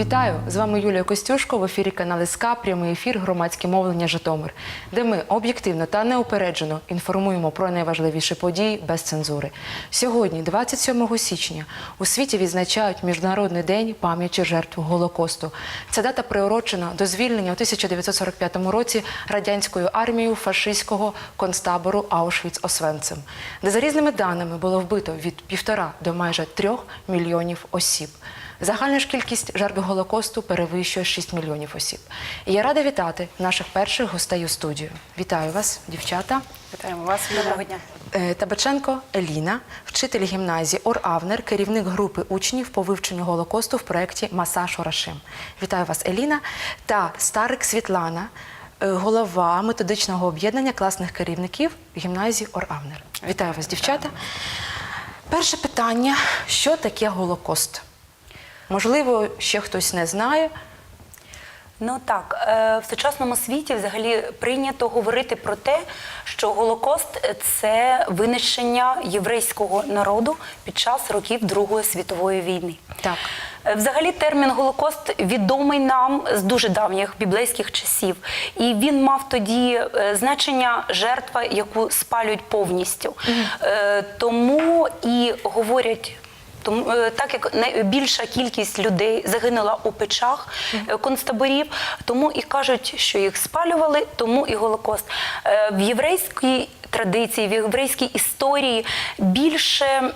Вітаю! З вами Юлія Костюшко в ефірі канали СКА прямий ефір громадське мовлення Житомир, де ми об'єктивно та неупереджено інформуємо про найважливіші події без цензури. Сьогодні, 27 січня, у світі відзначають Міжнародний день пам'яті жертв Голокосту. Ця дата приурочена до звільнення у 1945 році радянською армією фашистського концтабору Аушвіц-Освенцим, де за різними даними було вбито від півтора до майже трьох мільйонів осіб. Загальна ж кількість жертв Голокосту перевищує 6 мільйонів осіб. І я рада вітати наших перших гостей у студію. Вітаю вас, дівчата. Вітаємо вас. Доброго дня. Е, Табаченко Еліна, вчитель гімназії Ор Авнер, керівник групи учнів по вивченню Голокосту в проєкті Маса Шорашим. Вітаю вас, Еліна. Та Старик Світлана, е, голова методичного об'єднання класних керівників гімназії Ор Авнер. Вітаю вас, дівчата. Перше питання: що таке Голокост? Можливо, ще хтось не знає. Ну так, е, в сучасному світі взагалі прийнято говорити про те, що Голокост це винищення єврейського народу під час років Другої світової війни. Так. Е, Взагалі термін Голокост відомий нам з дуже давніх біблейських часів, і він мав тоді е, значення жертва, яку спалюють повністю. Е, Тому і говорять. Тому е, так як найбільша кількість людей загинула у печах е, концтаборів, тому і кажуть, що їх спалювали, тому і Голокост. Е, В єврейській традиції, в єврейській історії більше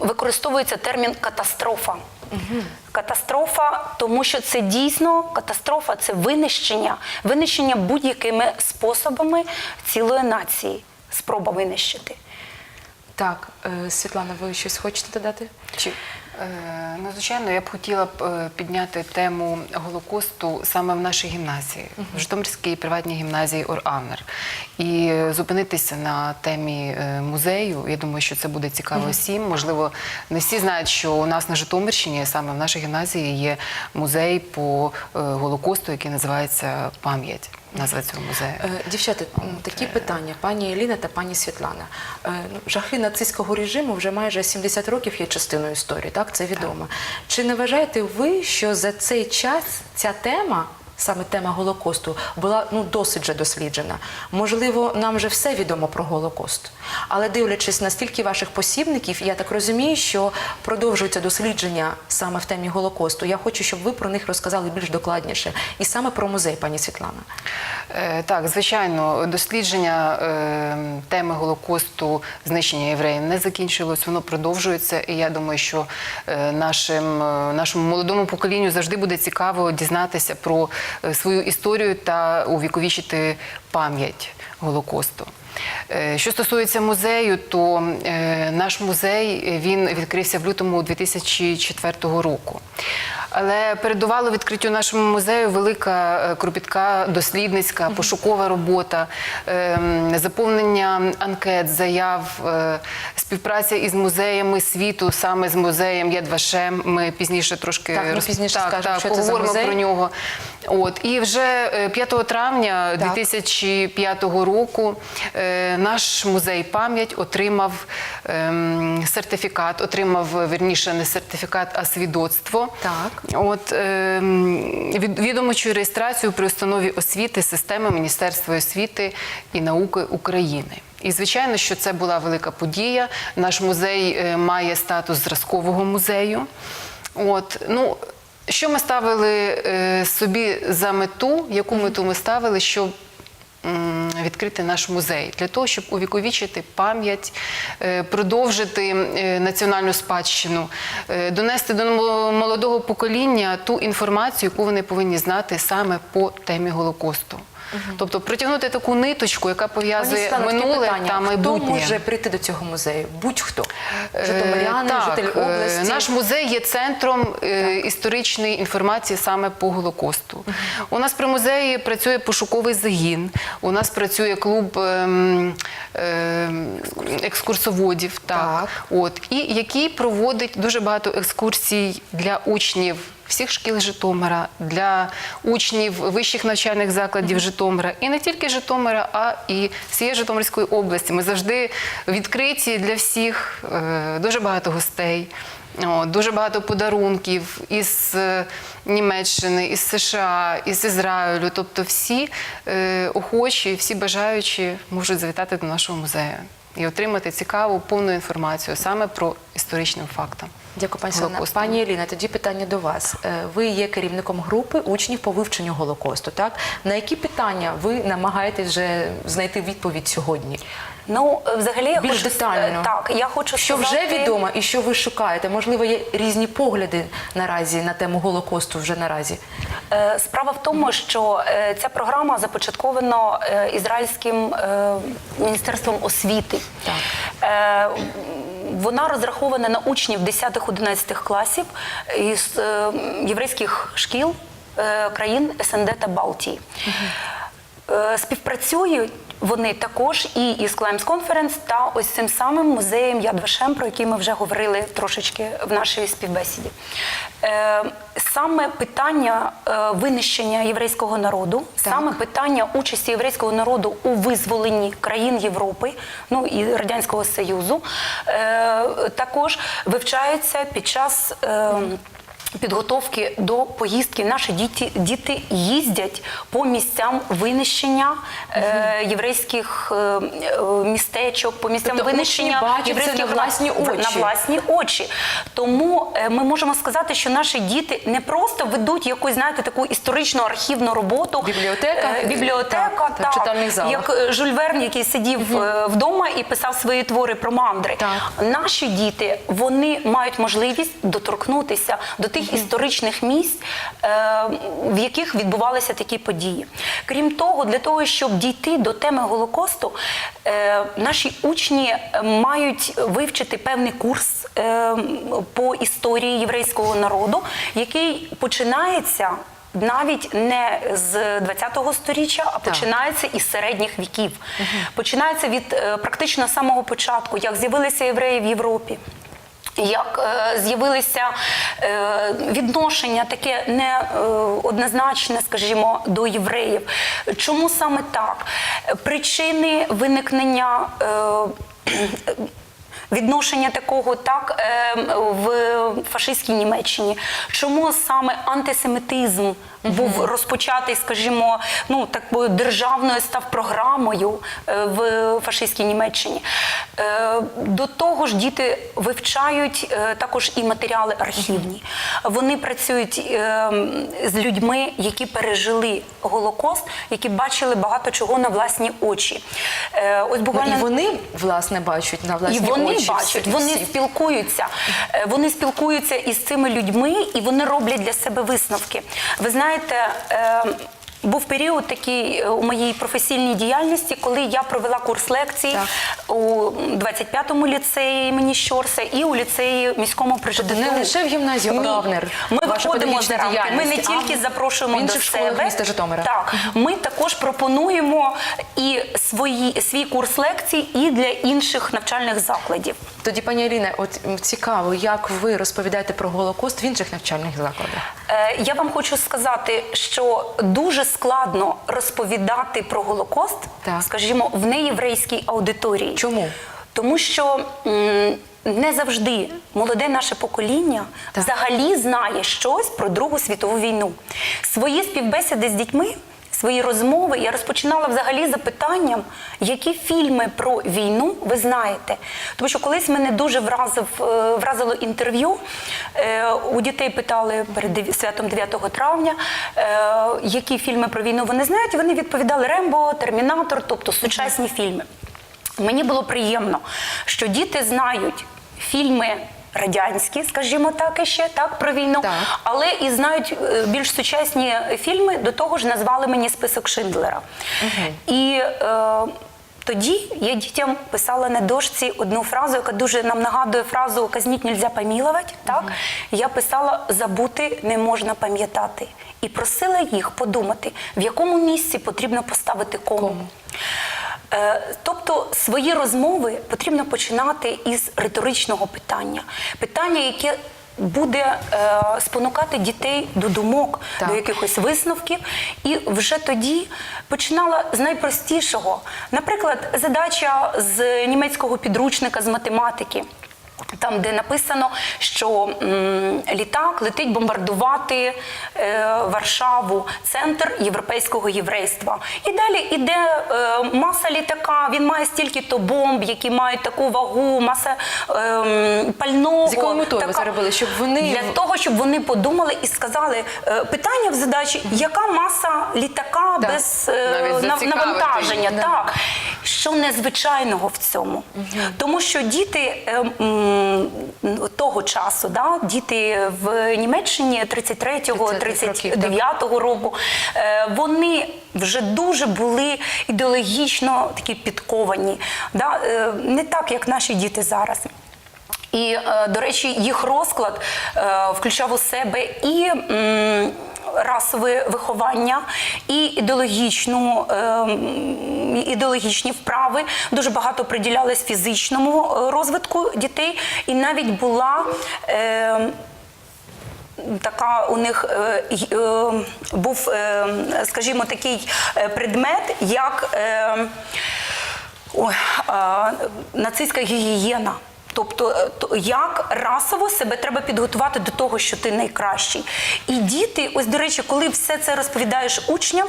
використовується термін катастрофа. Катастрофа, тому що це дійсно катастрофа, це винищення, винищення будь-якими способами цілої нації, спроба винищити. Так, е, Світлана, ви щось хочете додати? Чи Е, Ну, звичайно, я б хотіла б е, підняти тему Голокосту саме в нашій гімназії, в Житомирській приватній гімназії Ор-Авнер. І зупинитися на темі музею. Я думаю, що це буде цікаво всім. Можливо, не всі знають, що у нас на Житомирщині, саме в нашій гімназії, є музей по Голокосту, який називається Пам'ять. Назва цього музею. Е, Дівчата, такі питання, пані Еліна та пані Світлана. Е, ну, Жахи нацистського режиму вже майже 70 років є частиною історії, так це відомо. Чи не вважаєте ви, що за цей час ця тема, саме тема Голокосту, була ну досить вже досліджена? Можливо, нам вже все відомо про Голокост, але дивлячись на стільки ваших посібників, я так розумію, що продовжується дослідження саме в темі Голокосту. Я хочу, щоб ви про них розказали більш докладніше, і саме про музей, пані Світлана. Е, Так, звичайно, дослідження е, теми Голокосту, знищення євреїв не закінчилось, воно продовжується. І я думаю, що е, нашим, нашому молодому поколінню завжди буде цікаво дізнатися про свою історію та увіковічити пам'ять Голокосту. Що стосується музею, то наш музей він відкрився в лютому 2004 року. Але передувало відкриттю нашому музею велика е, кропітка дослідницька, пошукова робота, ем, заповнення анкет, заяв, е, співпраця із музеями світу, саме з музеєм Єдвашем. Ми пізніше трошки Так, ми пізніше так, скажемо, так, що це за поговоримо про нього. От і вже е, 5 травня Так. 2005 року е, наш музей пам'ять отримав ем, сертифікат, отримав верніше не сертифікат, а свідоцтво. Так. От ем, відомочу реєстрацію при установі освіти системи Міністерства освіти і науки України. І звичайно, що це була велика подія. Наш музей е, має статус зразкового музею. От ну. Що ми ставили е, собі за мету? Яку мету ми ставили, щоб відкрити наш музей для того, щоб увіковічити пам'ять, е, продовжити е, національну спадщину, е, донести до молодого покоління ту інформацію, яку вони повинні знати саме по темі Голокосту. Тобто протягнути таку ниточку, яка пов'язує минуле та майбутнє. Хто може прийти до цього музею? Будь-хто. Е, Житомиряни, так, житель е, області. Наш музей є центром е, історичної інформації саме по Голокосту. У нас при музеї працює пошуковий загін. У нас працює клуб ем, ем, екскурсоводів, так, Так. От, і який проводить дуже багато екскурсій для учнів. Всіх шкіл Житомира для учнів вищих навчальних закладів Житомира і не тільки Житомира, а і всієї Житомирської області. Ми завжди відкриті для всіх, е, дуже багато гостей. Дуже багато подарунків із е, Німеччини, із США, із Ізраїлю. Тобто всі е, охочі, всі бажаючі можуть завітати до нашого музею і отримати цікаву повну інформацію саме про історичним фактом. Дякую, пані Світлана. Пані Еліна, тоді питання до вас. Е, Ви є керівником групи учнів по вивченню Голокосту. Так на які питання ви намагаєтесь вже знайти відповідь сьогодні? Ну, взагалі, я Більш хочу, детально. Так, я хочу Що вже сказати- відомо і що ви шукаєте? Можливо, є різні погляди наразі на тему Голокосту вже наразі. Е, Справа в тому, що е, ця програма започаткована е, ізраїльським міністерством освіти. Е, Вона розрахована на учнів 10-11 класів із єврейських шкіл країн СНД та Балтії. Е, Співпрацюють вони також і із Клаймс Конференс та ось цим самим музеєм Яд Вашем, про який ми вже говорили трошечки в нашій співбесіді. Е, Саме питання е, винищення єврейського народу, саме питання участі єврейського народу у визволенні країн Європи, ну і Радянського Союзу, е, також вивчаються під час. Підготовки до поїздки наші діти, діти їздять по місцям винищення е, єврейських е, е, містечок, по місцям Тобто винищення єврейських на власні очі. на власні очі. Тому е, ми можемо сказати, що наші діти не просто ведуть якусь, знаєте, таку історичну архівну роботу. Бібліотека? Е, бібліотека, Так, так, в читальних залах. як е, Жюль Верн, який сидів е, вдома і писав свої твори про мандри. Так. Наші діти вони мають можливість доторкнутися до тих історичних місць, е, в яких відбувалися такі події. Крім того, для того, щоб дійти до теми Голокосту, е, наші учні мають вивчити певний курс е, по історії єврейського народу, який починається. Навіть не з 20-го сторіччя, а починається із середніх віків. Починається від практично самого початку, як з'явилися євреї в Європі. Як е, з'явилися е, відношення таке не е, однозначне, скажімо, до євреїв. Чому саме так? Причини виникнення. Відношення такого так в фашистській Німеччині. Чому саме антисемітизм був розпочатий, скажімо, ну такою державною став програмою е, в фашистській Німеччині? Е, До того ж, діти вивчають е, також і матеріали архівні. Вони працюють з людьми, які пережили Голокост, які бачили багато чого на власні очі. Ось Ну, буквально і вони власне бачать на власні і вони очі бачать, вони всі. спілкуються. Вони спілкуються із цими людьми і вони роблять для себе висновки. Ви знаєте. Е, Був період такий е, у моїй професійній діяльності, коли я провела курс лекцій у 25-му ліцеї імені Щорса і у ліцеї міському при Тобто не лише в гімназію Равнер Ми ваша виходимо за рамки. Ми не а тільки запрошуємо до себе. міста Житомира. Так, ми також пропонуємо і свої, свій курс лекцій і для інших навчальних закладів. Тоді, пані Аліне, от цікаво, як ви розповідаєте про Голокост в інших навчальних закладах? Е, Я вам хочу сказати, що дуже складно розповідати про Голокост, Так. скажімо, в неєврейській аудиторії. Чому? Тому що м, не завжди молоде наше покоління Так. взагалі знає щось про Другу світову війну. Свої співбесіди з дітьми. Свої розмови я розпочинала взагалі запитанням, які фільми про війну ви знаєте. Тому що колись мене дуже вразив, е, вразило інтерв'ю. Е, У дітей питали перед святом 9 травня, е, які фільми про війну вони знають. Вони відповідали Рембо, Термінатор, тобто сучасні фільми. Мені було приємно, що діти знають фільми. Радянські, скажімо так, іще так про війну, Так. але і знають е, більш сучасні фільми. До того ж, назвали мені список Шиндлера. І е, тоді я дітям писала на дошці одну фразу, яка дуже нам нагадує фразу Казніть нельзя помілувати. Так я писала Забути не можна пам'ятати і просила їх подумати, в якому місці потрібно поставити кому. Кому. Е, Тобто свої розмови потрібно починати із риторичного питання. Питання, яке буде е, спонукати дітей до думок, Так. до якихось висновків. І вже тоді починала з найпростішого. Наприклад, задача з німецького підручника з математики. Там, де написано, що м, літак летить бомбардувати е, Варшаву, центр європейського єврейства. І далі іде е, маса літака. Він має стільки-то бомб, які мають таку вагу, маса е, пального. З якою метою ви це робили? Щоб вони- для того, щоб вони подумали і сказали е, питання в задачі, яка маса літака Так. без е, нав- навантаження. да. Так. Що незвичайного в цьому? Тому що діти е, того часу, да, діти в Німеччині 33-го, 30-х років, так. 39-го року, е, вони вже дуже були ідеологічно такі підковані. Да? е, Не так, як наші діти зараз. І, е, до речі, їх розклад включав у себе і расове виховання, і ідеологічну, е, ідеологічні вправи. Дуже багато приділялось фізичному е, розвитку дітей, і навіть була. Е, Така у них е, е, був, е, скажімо, такий е, предмет, як е, ой, а, нацистська гігієна. Тобто, е, як расово себе треба підготувати до того, що ти найкращий. І діти, ось до речі, коли все це розповідаєш учням,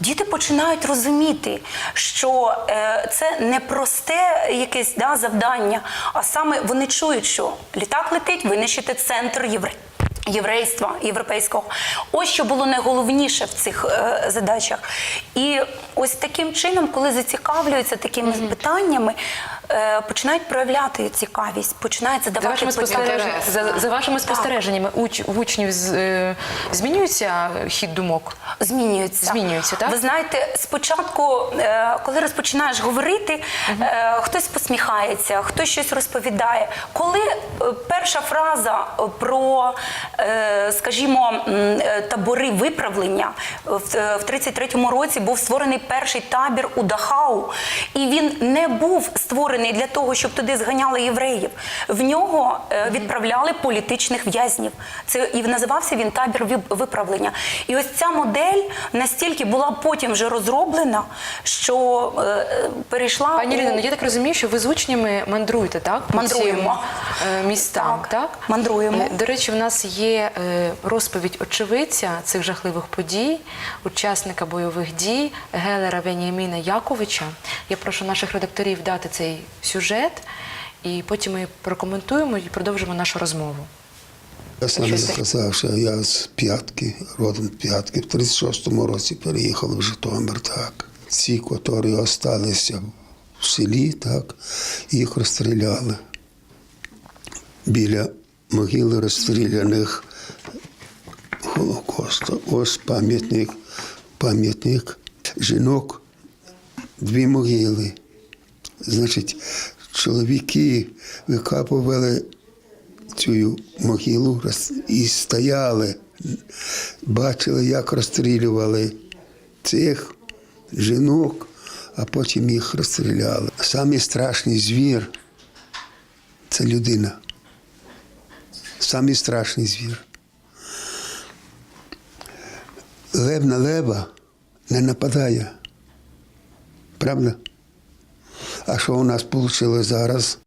діти починають розуміти, що е, це не просте якесь да, завдання, а саме вони чують, що літак летить, винищити центр євре... єврейства європейського. Ось що було найголовніше в цих е, задачах. І ось таким чином, коли зацікавлюються такими питаннями, е, починають проявляти цікавість, починають За задавати спостереженнями, за, за вашими спостереженнями, уч, в учнів з, е, змінюється хід думок? Змінюються. Змінюються, так? Ви знаєте, спочатку, е, коли розпочинаєш говорити, е, хтось посміхається, хтось щось розповідає. Коли е, перша фраза е, про, е, скажімо, м, е, табори виправлення в е, в 33-му році був створений перший табір у Дахау, і він не був створений для того, щоб туди зганяли євреїв. В нього е, відправляли політичних в'язнів. Це і називався він табір виправлення. І ось ця модель настільки була потім вже розроблена, що е, перейшла Пані у- Ірино, ну, я так розумію, що ви з учнями мандруєте, так? Мандруємо. цим, е, містам, Так, так? мандруємо. Е, До речі, в нас є розповідь очевидця цих жахливих подій, учасника бойових дій Гелера Веніаміна Яковича. Я прошу наших редакторів дати цей сюжет, і потім ми прокоментуємо і продовжимо нашу розмову. Я саме сказав, що я з п'ятки, родом п'ятки, в 36-му році переїхали в Житомир, так. Ці, які залишилися в селі, так, їх розстріляли. Біля могили розстріляних Холокосту. Ось пам'ятник, пам'ятник жінок, дві могили. Значить, чоловіки викапували цю могилу і стояли, бачили, як розстрілювали цих жінок, а потім їх розстріляли. Самий страшний звір це людина. Самий страшний звір. Лев на лева не нападає. Правда? А що у нас вийшло зараз?